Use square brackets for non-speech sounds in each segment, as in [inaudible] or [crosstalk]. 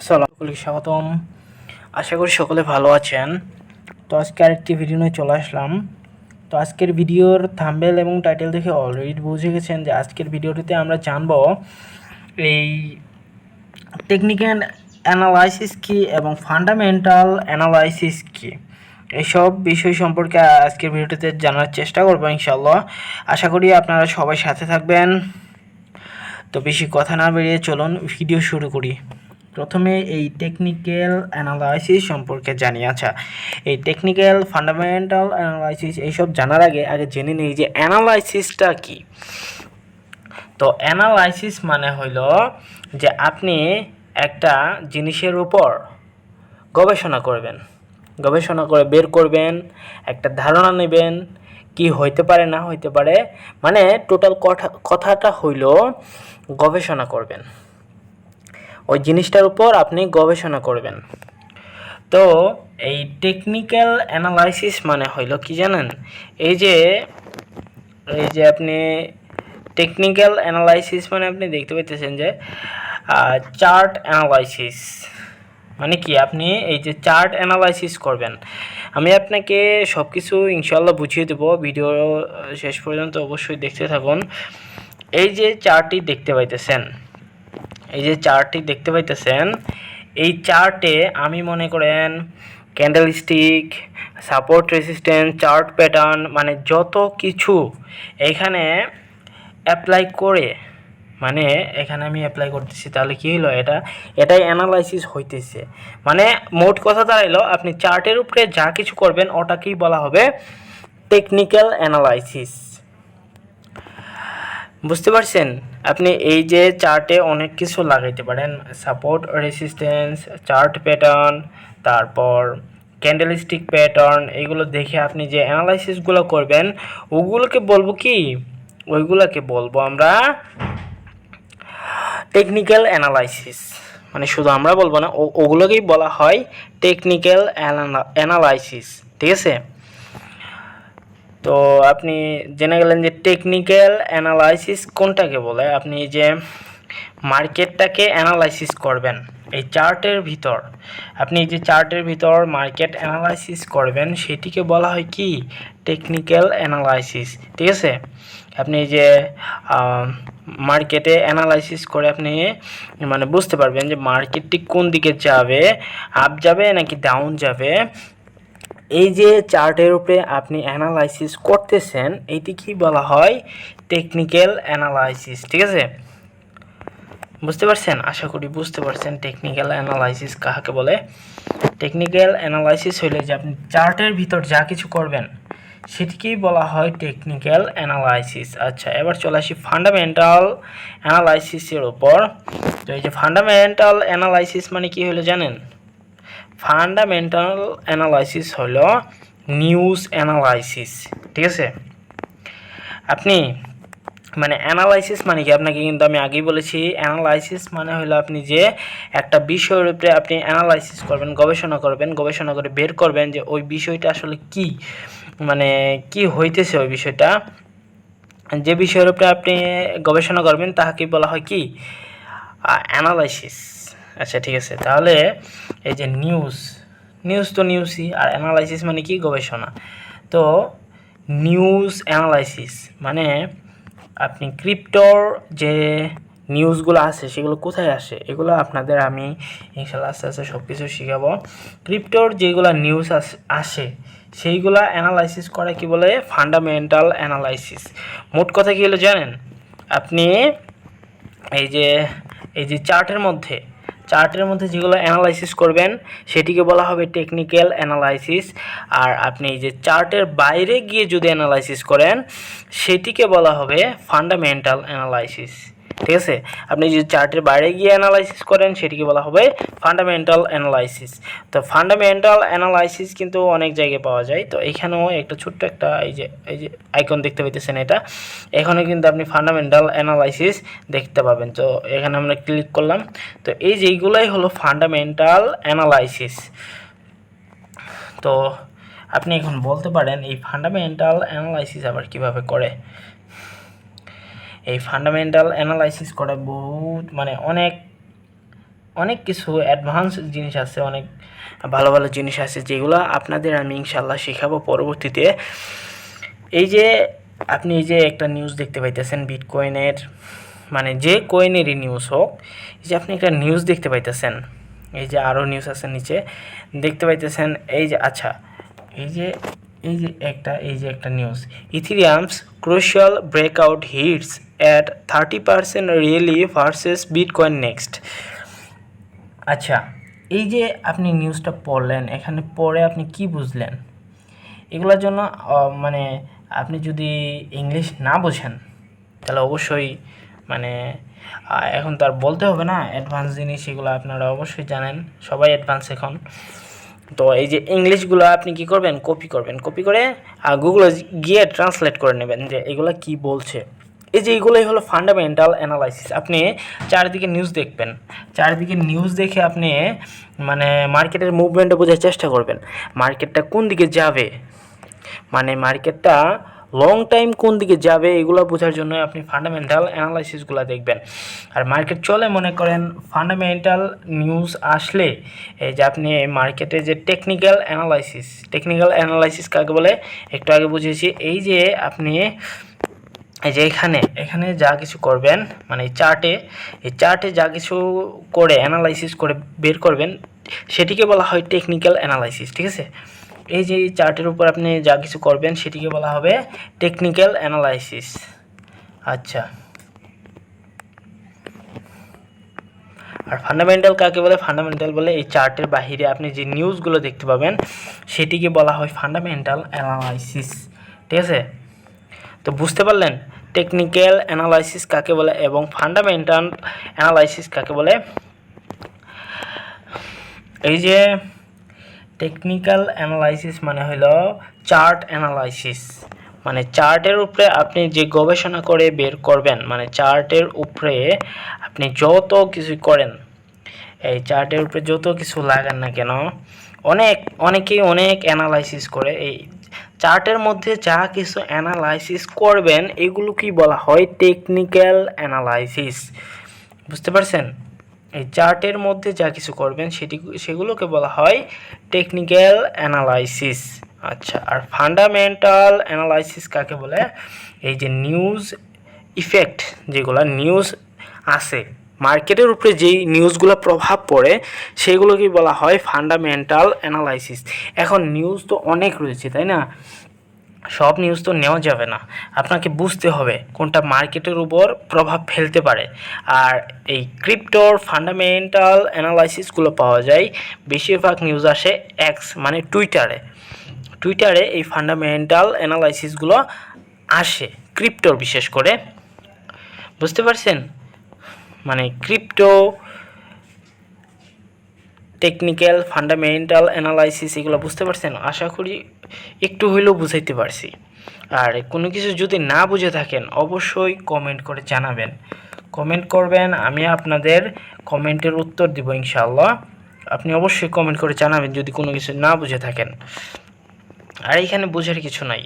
আসসালামু আলাইকুম, স্বাগতম। আশা করি সকলে ভালো আছেন। তো আজকে আরেকটি ভিডিও নিয়ে চলে আসলাম। তো আজকের ভিডিওর থাম্বেল এবং টাইটেল দেখে অলরেডি বুঝে গেছেন যে আজকের ভিডিওটিতে আমরা জানব এই টেকনিক্যাল অ্যানালাইসিস কি এবং ফান্ডামেন্টাল অ্যানালাইসিস কি। এসব বিষয় সম্পর্কে আজকের ভিডিওটিতে জানার চেষ্টা করব ইনশাল্লাহ আশা করি আপনারা সবাই সাথে থাকবেন। তো বেশি কথা না বেরিয়ে চলুন ভিডিও শুরু করি। প্রথমে এই টেকনিক্যাল অ্যানালাইসিস সম্পর্কে জানি। আচ্ছা এই টেকনিক্যাল ফান্ডামেন্টাল অ্যানালাইসিস এইসব জানার আগে আগে জেনে নিই যে অ্যানালাইসিসটা কি। তো অ্যানালাইসিস মানে হইল যে আপনি একটা জিনিসের উপর গবেষণা করবেন। গবেষণা করে বের করবেন, একটা ধারণা নেবেন, কি হইতে পারে, না হইতে পারে মানে টোটাল কথা, কথাটা হইল গবেষণা করবেন। ওই জিনিসটার উপর আপনি গবেষণা করবেন। তো এই টেকনিক্যাল অ্যানালাইসিস মানে হইল কি জানেন? এই যে এই যে আপনি টেকনিক্যাল অ্যানালাইসিস মানে আপনি দেখতে পাইতেছেন যে চার্ট অ্যানালাইসিস মানে কি? আপনি এই যে চার্ট অ্যানালাইসিস করবেন। আমি আপনাকে সব কিছু ইনশাল্লাহ বুঝিয়ে দেবো। ভিডিও শেষ পর্যন্ত অবশ্যই দেখতে থাকুন। এই যে চার্টটি দেখতে পাইতেছেন এই যে চার্টটি দেখতে পাইতেছেন, এই চার্টে আমি মনে করেন candlestick support resistance chart pattern মানে যত কিছু এখানে অ্যাপ্লাই করে মানে এখানে আমি অ্যাপ্লাই করতেছি, তাহলে কী হলো এটা? এটাই অ্যানালাইসিস হইতেছে। মানে মোট কথা দাঁড়াইলো, আপনি চার্টের উপরে যা কিছু করবেন, ওটাকেই বলা হবে টেকনিক্যাল অ্যানালাইসিস বুঝতে পারছেন? আপনি এই যে চার্টে অনেক কিছু লাগাইতে পারেন। সাপোর্ট রেসিস্ট্যান্স চার্ট প্যাটার্ন তারপর ক্যান্ডেলস্টিক প্যাটার্ন এগুলো দেখে আপনি যে অ্যানালাইসিসগুলো করবেন, ওগুলোকে বলব কি? ওইগুলোকে বলব আমরা টেকনিক্যাল অ্যানালাইসিস মানে শুধু আমরা বলব না ওগুলোকেই বলা হয় টেকনিক্যাল অ্যানালাইসিস ঠিক আছে? তো আপনি জেনে গেলেন যে টেকনিক্যাল অ্যানালাইসিস কোনটাকে বলে? আপনি যে মার্কেটটাকে অ্যানালাইসিস করবেন, এই চার্টের ভিতর। আপনি যে চার্টের ভিতর মার্কেট অ্যানালাইসিস করবেন, সেটিকে বলা হয় কি? টেকনিক্যাল অ্যানালাইসিস ঠিক আছে? আপনি যে মার্কেটে অ্যানালাইসিস করে আপনি মানে বুঝতে পারবেন যে মার্কেটটি কোন দিকে যাবে আপ যাবে নাকি ডাউন যাবে। এই যে চার্টের উপরে আপনি অ্যানালাইসিস করতেছেন, এইটি কি বলা হয়? টেকনিক্যাল অ্যানালাইসিস ঠিক আছে? বুঝতে পারছেন? আশা করি বুঝতে পারছেন টেকনিক্যাল অ্যানালাইসিস কাহাকে বলে। টেকনিক্যাল অ্যানালাইসিস হইলে যে আপনি চার্টের ভিতর যা কিছু করবেন, সেটিকেই বলা হয় টেকনিক্যাল অ্যানালাইসিস আচ্ছা এবার চলে আসি ফান্ডামেন্টাল অ্যানালাইসিসের উপর। তো এই যে ফান্ডামেন্টাল অ্যানালাইসিস মানে কি হলো জানেন? ফান্ডামেন্টাল অ্যানালাইসিস হলো নিউজ অ্যানালাইসিস ঠিক আছে? আপনি মানে অ্যানালাইসিস মানে কি? আপনাকে কিন্তু আমি আগেই বলেছি অ্যানালাইসিস মানে হলো আপনি যে একটা বিষয়ের উপরে আপনি অ্যানালাইসিস করবেন, গবেষণা করবেন, গবেষণা করে বের করবেন যে ওই বিষয়টা আসলে কি? মানে কি হইতেছে ওই বিষয়টা? যে বিষয়ের উপরে আপনি গবেষণা করবেন, তাহাকে বলা হয় কি? অ্যানালাইসিস আচ্ছা ঠিক আছে। তাহলে এই যে নিউজ নিউজ তো নিউজই আর অ্যানালাইসিস মানে কি? গবেষণা। তো নিউজ অ্যানালাইসিস মানে আপনি ক্রিপ্টোর যে নিউজগুলো আছে, সেগুলো কোথায় আসে? এগুলো আপনাদের আমি ইনশাল্লাহ আস্তে আস্তে সব কিছু শেখাবো। ক্রিপ্টোর যেগুলো নিউজ আসে সেইগুলা অ্যানালাইসিস করে কি বলে? ফান্ডামেন্টাল অ্যানালাইসিস মোট কথা কী হলো জানেন? আপনি এই যে এই যে চার্টের মধ্যে চার্টের মধ্যে যেগুলো অ্যানালাইসিস করবেন, সেটিকে বলা হবে টেকনিক্যাল অ্যানালাইসিস আর আপনি যে চার্টের বাইরে গিয়ে যদি অ্যানালাইসিস করেন, সেটিকে বলা হবে ফান্ডামেন্টাল অ্যানালাইসিস ঠিক আছে? আপনি যদি চার্টের বাইরে গিয়ে অ্যানালাইসিস করেন, সেটিকে বলা হবে ফান্ডামেন্টাল অ্যানালাইসিস তো ফান্ডামেন্টাল অ্যানালাইসিস কিন্তু অনেক জায়গায় পাওয়া যায়। তো এখানেও একটা ছোট্ট একটা এই যে এই যে আইকন দেখতে পাইতেছেন এটা। এখানে কিন্তু আপনি ফান্ডামেন্টাল অ্যানালাইসিস দেখতে পাবেন। তো এখানে আমরা ক্লিক করলাম। তো এই যে এইগুলাই হলো ফান্ডামেন্টাল অ্যানালাইসিস তো আপনি এখন বলতে পারেন, এই ফান্ডামেন্টাল অ্যানালাইসিস আবার কীভাবে করে? এই ফান্ডামেন্টাল অ্যানালাইসিস করে বহুত মানে অনেক অনেক কিছু অ্যাডভান্স জিনিস আছে, অনেক ভালো ভালো জিনিস আছে, যেগুলো আপনাদের আমি ইনশাল্লাহ শেখাবো পরবর্তীতে। এই যে আপনি এই যে একটা নিউজ দেখতে পাইতেছেন বিটকয়েনের মানে যে কয়েনেরই নিউজ হোক, এই যে আপনি একটা নিউজ দেখতে পাইতেছেন, এই যে আরও নিউজ আছে নিচে, দেখতে পাইতেছেন, এই যে আচ্ছা এই যে এই যে একটা, এই যে একটা news Ethereum's crucial breakout hits at thirty percent really versus Bitcoin next আচ্ছা এই যে আপনি নিউজটা পড়লেন, এখানে পড়ে আপনি কি বুঝলেন? এগুলোর জন্য মানে আপনি যদি ইংলিশ না বোঝেন, তাহলে অবশ্যই মানে এখন তার বলতে হবে না অ্যাডভান্স জিনিস এগুলো আপনারা অবশ্যই জানেন, সবাই অ্যাডভান্স এখন। তো এই যে ইংলিশগুলো আপনি কি করবেন? কপি করবেন। কপি করে গুগলে গিয়ে ট্রান্সলেট করে নেবেন যে এগুলো কি বলছে। এই যে এইগুলোই হলো ফান্ডামেন্টাল অ্যানালাইসিস আপনি চারিদিকে নিউজ দেখবেন। চারিদিকে নিউজ দেখে আপনি মানে মার্কেটের মুভমেন্টটা বোঝার চেষ্টা করবেন। মার্কেটটা কোন দিকে যাবে? মানে মার্কেটটা লং টাইম কোন দিকে যাবে, এগুলো বোঝার জন্য আপনি ফান্ডামেন্টাল অ্যানালাইসিসগুলো দেখবেন। আর মার্কেট চলে, মনে করেন ফান্ডামেন্টাল নিউজ আসলে, এই যে আপনি মার্কেটে যে টেকনিক্যাল অ্যানালাইসিস টেকনিক্যাল অ্যানালাইসিস কাকে বলে? একটু আগে বুঝিয়েছি, এই যে আপনি, এই যে এখানে এখানে যা কিছু করবেন মানে চার্টে এই চার্টে যা কিছু করে অ্যানালাইসিস করে বের করবেন, সেটিকে বলা হয় টেকনিক্যাল অ্যানালাইসিস ঠিক আছে? এই যে চার্টের উপর আপনি যা কিছু করবেন সেটিকে বলা হবে টেকনিক্যাল অ্যানালাইসিস আচ্ছা। আর ফান্ডামেন্টাল কাকে বলে? ফান্ডামেন্টাল বলে এই চার্টের বাহিরে আপনি যে নিউজগুলো দেখতে পাবেন, সেটিকে বলা হয় ফান্ডামেন্টাল অ্যানালাইসিস ঠিক আছে? তো বুঝতে পারলেন? টেকনিক্যাল অ্যানালাইসিস কাকে বলে এবং ফান্ডামেন্টাল অ্যানালাইসিস কাকে বলে? এই যে টেকনিক্যাল অ্যানালাইসিস মানে হলো চার্ট অ্যানালাইসিস মানে চার্টের উপরে আপনি যে গবেষণা করে বের করবেন মানে চার্টের উপরে আপনি যত কিছু করেন, এই চার্টের উপরে যত কিছু লাগান না কেন, অনেক, অনেকেই অনেক অ্যানালাইসিস করে। এই চার্টের মধ্যে যা কিছু অ্যানালাইসিস করবেন, এগুলো কি বলা হয় টেকনিক্যাল অ্যানালাইসিস বুঝতে পারছেন? এই চার্টের মধ্যে যা কিছু করবেন সেটি, সেগুলোকে বলা হয় টেকনিক্যাল অ্যানালাইসিস আচ্ছা আর ফান্ডামেন্টাল অ্যানালাইসিস কাকে বলে? এই যে নিউজ ইফেক্ট যেগুলো নিউজ আছে মার্কেটের উপরে যেই নিউজগুলো প্রভাব পড়ে সেগুলোকে বলা হয় ফান্ডামেন্টাল অ্যানালাইসিস এখন নিউজ তো অনেক রয়েছে, তাই না? সব নিউজ তো নেওয়া যাবে না। আপনাকে বুঝতে হবে কোনটা মার্কেটের উপর প্রভাব ফেলতে পারে। আর এই ক্রিপ্টোর ফান্ডামেন্টাল অ্যানালাইসিসগুলো পাওয়া যায়, বেশিরভাগ নিউজ আসে এক্স মানে টুইটারে টুইটারে এই ফান্ডামেন্টাল অ্যানালাইসিসগুলো আসে ক্রিপ্টোর বিশেষ করে। বুঝতে পারছেন? মানে ক্রিপ্টো টেকনিক্যাল ফান্ডামেন্টাল অ্যানালাইসিস এগুলো বুঝতে পারছেন? আশা করি একটু হইলেও বুঝাইতে পারছি। আর কোনো কিছু যদি না বুঝে থাকেন, অবশ্যই কমেন্ট করে জানাবেন। কমেন্ট করবেন, আমি আপনাদের কমেন্টের উত্তর দিব ইনশাআল্লাহ। আপনি অবশ্যই কমেন্ট করে জানাবেন যদি কোনো কিছু না বুঝে থাকেন। আর এখানে বোঝার কিছু নাই।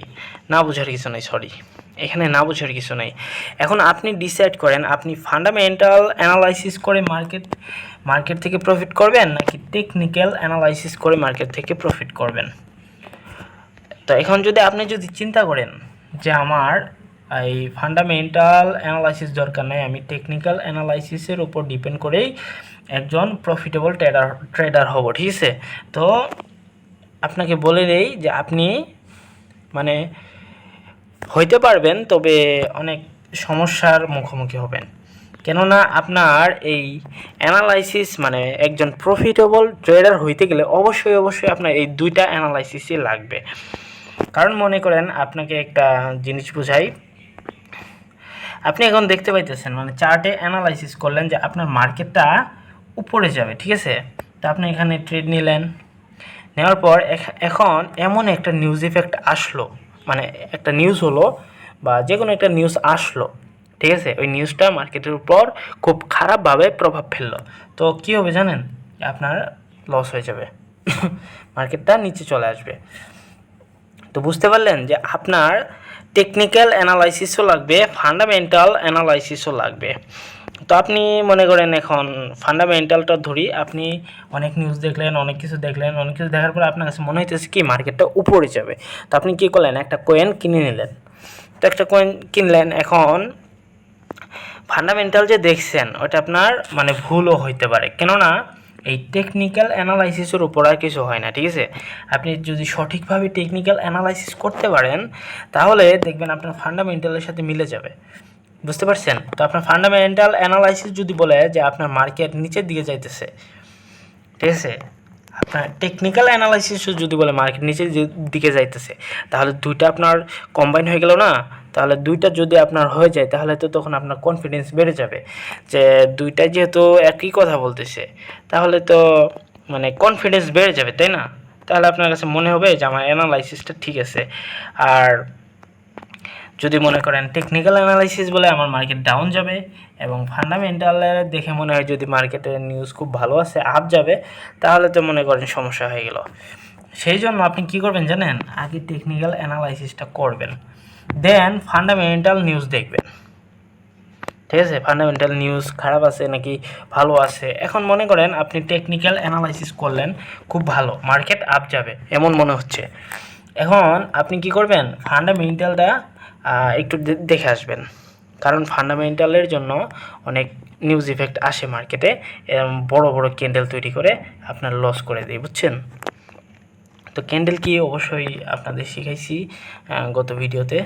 না বোঝার কিছু নাই সরি এখানে না বোঝার কিছু নাই। এখন আপনি ডিসাইড করেন, আপনি ফান্ডামেন্টাল অ্যানালাইসিস করে মার্কেট মার্কেট থেকে প্রফিট করবেন নাকি টেকনিক্যাল অ্যানালাইসিস করে মার্কেট থেকে প্রফিট করবেন? তো এখন যদি আপনি যদি চিন্তা করেন যে আমার এই ফান্ডামেন্টাল অ্যানালাইসিস দরকার নাই, আমি টেকনিক্যাল অ্যানালাইসিসের উপর ডিপেন্ড করেই একজন প্রফিটেবল ট্রেডার ট্রেডার হব, ঠিক আছে? তো আপনাকে বলে দেই যে আপনি মানে হইতে পারবেন, তবে অনেক সমস্যার মুখোমুখি হবেন। কেননা আপনার এই অ্যানালাইসিস মানে একজন প্রফিটেবল ট্রেডার হইতে গেলে অবশ্যই অবশ্যই আপনার এই দুইটা অ্যানালাইসিসই লাগবে। কারণ মনে করেন আপনাকে একটা জিনিস বুঝাই। আপনি এখন দেখতে পাইতেছেন মানে চার্টে অ্যানালাইসিস করলেন যে আপনার মার্কেটটা উপরে যাবে, ঠিক আছে? তো আপনি এখানে ট্রেড নিলেন। নেওয়ার পর এখন এমন একটা নিউজ ইফেক্ট আসলো। মানে একটা নিউজ হলো বা যে কোনো একটা নিউজ আসলো। ঠিক আছে? ওই নিউজটা মার্কেটের উপর খুব খারাপভাবে প্রভাব ফেলল। তো কী হবে জানেন? আপনার লস হয়ে যাবে। [laughs] মার্কেটটা নিচে চলে আসবে। তো বুঝতে পারলেন যে আপনার টেকনিক্যাল অ্যানালাইসিসও লাগবে ফান্ডামেন্টাল অ্যানালাইসিসও লাগবে। তো আপনি মনে করেন এখন ফান্ডামেন্টালটা ধরি, আপনি অনেক নিউজ দেখলেন, অনেক কিছু দেখলেন, অনেক কিছু দেখার পরে আপনার কাছে মনে হইতেছে কি মার্কেটটা উপরে যাবে। তো আপনি কী করলেন? একটা কয়েন কিনে নিলেন। তো একটা কয়েন কিনলেন, এখন ফান্ডামেন্টাল যে দেখছেন ওটা আপনার মানে ভুলও হইতে পারে। কেননা, এই টেকনিক্যাল অ্যানালাইসিসের উপর আর কিছু হয় না, ঠিক আছে? আপনি যদি সঠিকভাবে টেকনিক্যাল অ্যানালাইসিস করতে পারেন, তাহলে দেখবেন আপনার ফান্ডামেন্টালের সাথে মিলে যাবে। বুঝতে পারছেন? তো আপনার ফান্ডামেন্টাল অ্যানালাইসিস যদি বলে যে আপনার মার্কেট নিচের দিকে যাইতেছে, ঠিক আছে? আপনার টেকনিক্যাল অ্যানালাইসিসও যদি বলে মার্কেট নিচের দিকে যাইতেছে, তাহলে দুইটা আপনার কম্বাইন হয়ে গেল না? তাহলে দুইটা যদি আপনার হয়ে যায়, তাহলে তো তখন আপনার কনফিডেন্স বেড়ে যাবে। যে দুইটা যেহেতু একই কথা বলতেছে, তাহলে তো মানে কনফিডেন্স বেড়ে যাবে, তাই না? তাহলে আপনার কাছে মনে হবে যে আমার অ্যানালাইসিসটা ঠিক আছে। আর যদি মনে করেন টেকনিক্যাল অ্যানালাইসিস বলে আমার মার্কেট ডাউন যাবে এবং ফান্ডামেন্টালের দেখে মনে হয় যদি মার্কেটের নিউজ খুব ভালো আছে আপ যাবে, তাহলে তো মনে করেন সমস্যা হয়ে গেল। সেই জন্য আপনি কি করবেন জানেন? আগে টেকনিক্যাল অ্যানালাইসিসটা করবেন। দেন ফান্ডামেন্টাল নিউজ দেখবেন। ঠিক আছে? ফান্ডামেন্টাল নিউজ খারাপ আছে নাকি ভালো আছে? এখন মনে করেন আপনি টেকনিক্যাল অ্যানালাইসিস করলেন, খুব ভালো মার্কেট আপ যাবে, এমন মনে হচ্ছে। এখন আপনি কি করবেন? ফান্ডামেন্টালটা একটু দেখে আসবেন। কারণ ফান্ডামেন্টালের জন্য অনেক নিউজ ইফেক্ট আসে মার্কেটে বড় বড় ক্যান্ডেল তৈরি করে আপনার লস করে দেয়, বুঝছেন? তো ক্যান্ডেল কি অবশ্যই আপনাদের শিখাইছি গত ভিডিওতে।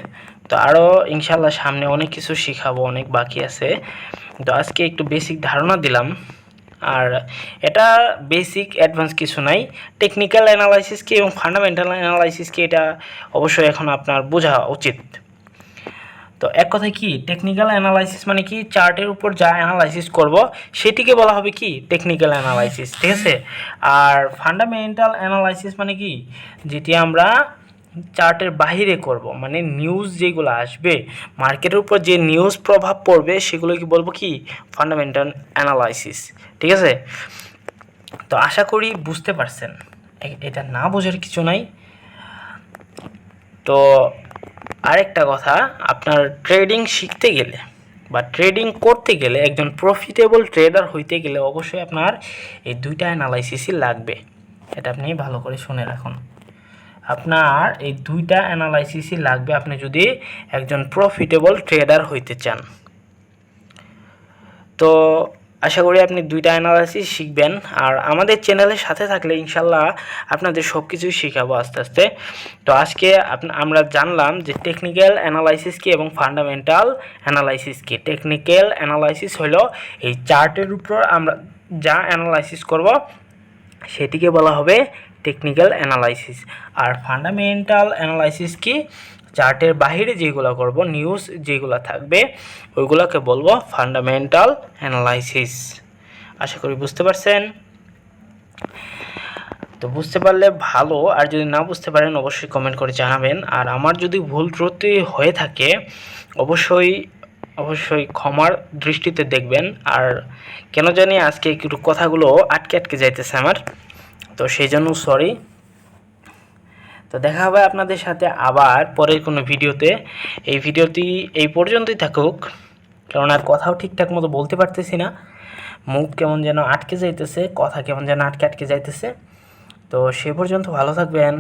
তো আরও ইনশাল্লাহ সামনে অনেক কিছু শিখাবো, অনেক বাকি আছে। তো আজকে একটু বেসিক ধারণা দিলাম। আর এটা বেসিক অ্যাডভান্স কিছু নাই। টেকনিক্যাল অ্যানালাইসিসকে এবং ফান্ডামেন্টাল অ্যানালাইসিসকে এটা অবশ্যই এখন আপনার বোঝা উচিত। তো এক কথায় কি টেকনিক্যাল অ্যানালাইসিস মানে কি চার্টের উপর যা অ্যানালাইসিস করব, সেটিকে বলা হবে কি টেকনিক্যাল অ্যানালাইসিস ঠিক আছে? আর ফান্ডামেন্টাল অ্যানালাইসিস মানে কি, যেটি আমরা চার্টের বাইরে করব মানে নিউজ যেগুলো আসবে মার্কেটের উপর যে নিউজ প্রভাব পড়বে সেগুলো কি বলব কি ফান্ডামেন্টাল অ্যানালাইসিস ঠিক আছে? তো আশা করি বুঝতে পারছেন। এটা না বোঝার কিছু নাই। তো আরেকটা কথা, আপনার ট্রেডিং শিখতে গেলে বা ট্রেডিং করতে গেলে একজন প্রফিটেবল ট্রেডার হইতে গেলে অবশ্যই আপনার এই দুইটা অ্যানালাইসিসই লাগবে। এটা আপনি ভালো করে শুনে রাখুন। আপনার এই দুইটা অ্যানালাইসিসই লাগবে আপনি যদি একজন প্রফিটেবল ট্রেডার হইতে চান। তো আশা করি আপনি দুইটা অ্যানালাইসিস শিখবেন। আর আমাদের চ্যানেলের সাথে থাকলে ইনশাল্লাহ আপনাদের সব কিছুই শেখাবো আস্তে আস্তে। তো আজকে আমরা জানলাম যে টেকনিক্যাল অ্যানালাইসিস কি এবং ফান্ডামেন্টাল অ্যানালাইসিস কি। টেকনিক্যাল অ্যানালাইসিস হলো এই চার্টের উপর আমরা যা অ্যানালাইসিস করব, সেটিকে বলা হবে টেকনিক্যাল অ্যানালাইসিস আর ফান্ডামেন্টাল অ্যানালাইসিস কি? চার্টের বাইরে যেগুলো করব নিউজ যেগুলো থাকবে, ওইগুলোকে বলব ফান্ডামেন্টাল অ্যানালাইসিস আশা করি বুঝতে পারছেন? তো বুঝতে পারলে ভালো, আর যদি না বুঝতে পারেন, অবশ্যই কমেন্ট করে জানাবেন। আর আমার যদি ভুল ত্রুটি হয়ে থাকে, অবশ্যই অবশ্যই ক্ষমার দৃষ্টিতে দেখবেন। আর কেন জানি আজকে একটু কথাগুলো আটকে আটকে যাইতেছে আমার। তো সেই জন্য সরি তো দেখা হবে আপনাদের সাথে আবার পরের কোনো ভিডিওতে। এই ভিডিওটি এই পর্যন্তই থাকুক, কারণ আর কথাও ঠিকঠাক মতো বলতে পারতেছি না। মুখ কেমন যেন আটকে যাইতেছে, কথা কেমন যেন আটকে আটকে যাইতেছে। তো সে পর্যন্ত ভালো থাকবেন।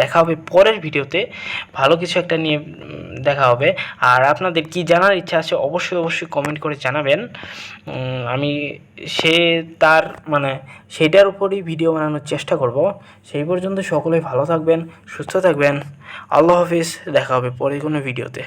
দেখা হবে পরের ভিডিওতে। ভালো কিছু একটা নিয়ে দেখা হবে। আর আপনাদের কি জানার ইচ্ছা আছে অবশ্যই অবশ্যই কমেন্ট করে জানাবেন। আমি সে তার মানে সেটার উপরই ভিডিও বানানোর চেষ্টা করব। সেই পর্যন্ত সকলেই ভালো থাকবেন, সুস্থ থাকবেন। আল্লাহ হাফিজ, দেখা হবে পরে কোনো ভিডিওতে।